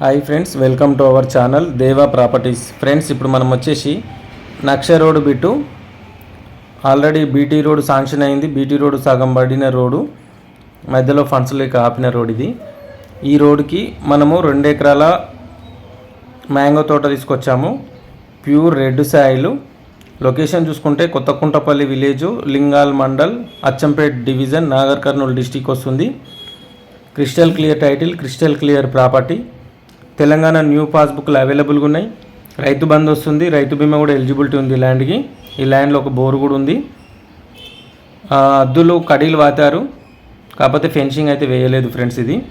Hi friends welcome to our channel Deva properties. Friends ఇప్పుడు మనం వచ్చేసి నక్ష road bit. Already BT road sanction అయింది. BT road సగం పడిన రోడ్డు మధ్యలో ఫండ్స్ లేక ఆపిన రోడ్ ఇది. ఈ రోడ్డుకి మనము రెండు ఎకరాల మ్యాంగో తోట తీసుకొచ్చాము. Pure red Sailu. లొకేషన్ చూసుకుంటే Kothakuntapalli village Lingal mandal Achampet division Nagar Kurnool district వస్తుంది. Crystal clear title crystal clear property. Telangana new పాస్బుక్లు అవైలబుల్గా ఉన్నాయి. రైతు బంద్ వస్తుంది. రైతు బీమా కూడా ఎలిజిబిలిటీ ఉంది ల్యాండ్కి. ఈ ల్యాండ్లో ఒక బోర్ కూడా ఉంది. అద్దులు కడీలు వాతారు. కాకపోతే ఫెన్సింగ్ అయితే వేయలేదు ఫ్రెండ్స్ ఇది.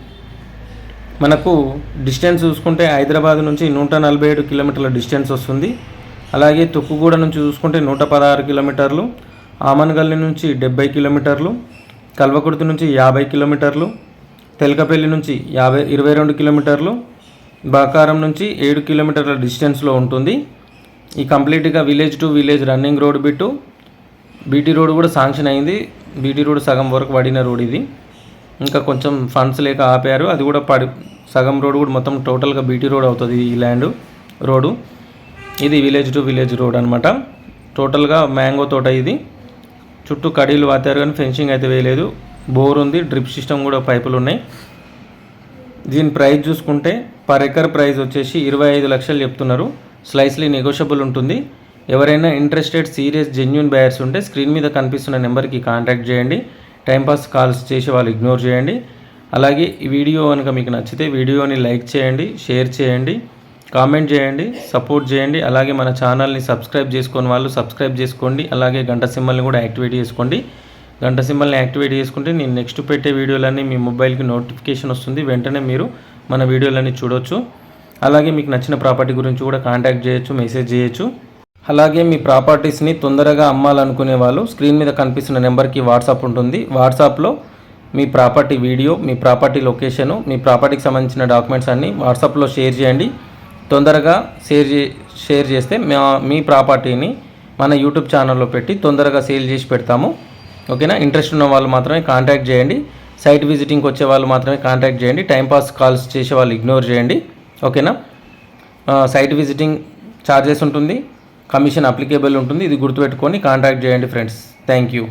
మనకు డిస్టెన్స్ చూసుకుంటే హైదరాబాద్ నుంచి నూట నలభై ఏడు కిలోమీటర్ల డిస్టెన్స్ వస్తుంది. అలాగే తుక్కుగూడ నుంచి చూసుకుంటే నూట పదహారు కిలోమీటర్లు. ఆమన్గల్లి నుంచి డెబ్బై కిలోమీటర్లు. కల్వకుర్తి నుంచి యాభై కిలోమీటర్లు. తెలకపల్లి నుంచి యాభై ఇరవై రెండు కిలోమీటర్లు. బాకారం నుంచి ఏడు కిలోమీటర్ల డిస్టెన్స్లో ఉంటుంది. ఈ కంప్లీట్గా village to village running road bit. BT road కూడా శాంక్షన్ అయింది. బీటీ రోడ్ సగం వరకు పడిన రోడ్ ఇది. ఇంకా కొంచెం ఫండ్స్ లేక ఆపారు. అది కూడా పడి సగం రోడ్ కూడా మొత్తం టోటల్గా బీటీ రోడ్ అవుతుంది ఈ ల్యాండ్ రోడ్డు. ఇది విలేజ్ టు విలేజ్ రోడ్ అనమాట టోటల్గా మ్యాంగో తోట ఇది. చుట్టూ కడీలు వాతారు కానీ ఫెన్సింగ్ అయితే వేయలేదు. బోర్ ఉంది. డ్రిప్ సిస్టమ్ కూడా పైపులు ఉన్నాయి. దీని ప్రైస్ చూసుకుంటే పర్ ఎకర్ ప్రైస్ వచ్చేసి ఇరవై ఐదు లక్షలు చెప్తున్నారు. స్లైస్లీ నెగోషియబుల్ ఉంటుంది. ఎవరైనా ఇంట్రెస్టెడ్ సీరియస్ జెన్యున్ బయర్స్ ఉంటే స్క్రీన్ మీద కనిపిస్తున్న నెంబర్కి కాంటాక్ట్ చేయండి. టైంపాస్ కాల్స్ చేసి వాళ్ళు ఇగ్నోర్ చేయండి. అలాగే ఈ వీడియో కనుక మీకు నచ్చితే వీడియోని లైక్ చేయండి షేర్ చేయండి కామెంట్ చేయండి సపోర్ట్ చేయండి. అలాగే మన ఛానల్ని సబ్స్క్రైబ్ చేసుకొని వాళ్ళు సబ్స్క్రైబ్ చేసుకోండి. అలాగే గంట సింబల్ని కూడా యాక్టివేట్ చేసుకోండి. గంట సింబల్ని యాక్టివేట్ చేసుకుంటే నేను నెక్స్ట్ పెట్టే వీడియోలన్నీ మీ మొబైల్కి నోటిఫికేషన్ వస్తుంది. వెంటనే మీరు మన వీడియోలన్నీ చూడొచ్చు. అలాగే మీకు నచ్చిన ప్రాపర్టీ గురించి కూడా కాంటాక్ట్ చేయొచ్చు మెసేజ్ చేయొచ్చు. అలాగే మీ ప్రాపర్టీస్ని తొందరగా అమ్మాలనుకునే వాళ్ళు స్క్రీన్ మీద కనిపిస్తున్న నెంబర్కి వాట్సాప్ ఉంటుంది. వాట్సాప్లో మీ ప్రాపర్టీ వీడియో మీ ప్రాపర్టీ లొకేషను మీ ప్రాపర్టీకి సంబంధించిన డాక్యుమెంట్స్ అన్నీ వాట్సాప్లో షేర్ చేయండి. తొందరగా షేర్ చే షేర్ చేస్తే మా మీ ప్రాపర్టీని మన యూట్యూబ్ ఛానల్లో పెట్టి తొందరగా సేల్ చేసి పెడతాము. ఓకేనా? ఇంట్రెస్ట్ ఉన్న వాళ్ళు మాత్రమే కాంటాక్ట్ చేయండి. సైట్ విజిటింగ్కి వచ్చే వాళ్ళు మాత్రమే కాంటాక్ట్ చేయండి. టైంపాస్ కాల్స్ చేసే వాళ్ళు ఇగ్నోర్ చేయండి. ఓకేనా? సైట్ విజిటింగ్ ఛార్జెస్ ఉంటుంది. కమిషన్ అప్లికేబుల్ ఉంటుంది. ఇది గుర్తుపెట్టుకొని కాంటాక్ట్ చేయండి ఫ్రెండ్స్ థ్యాంక్ యూ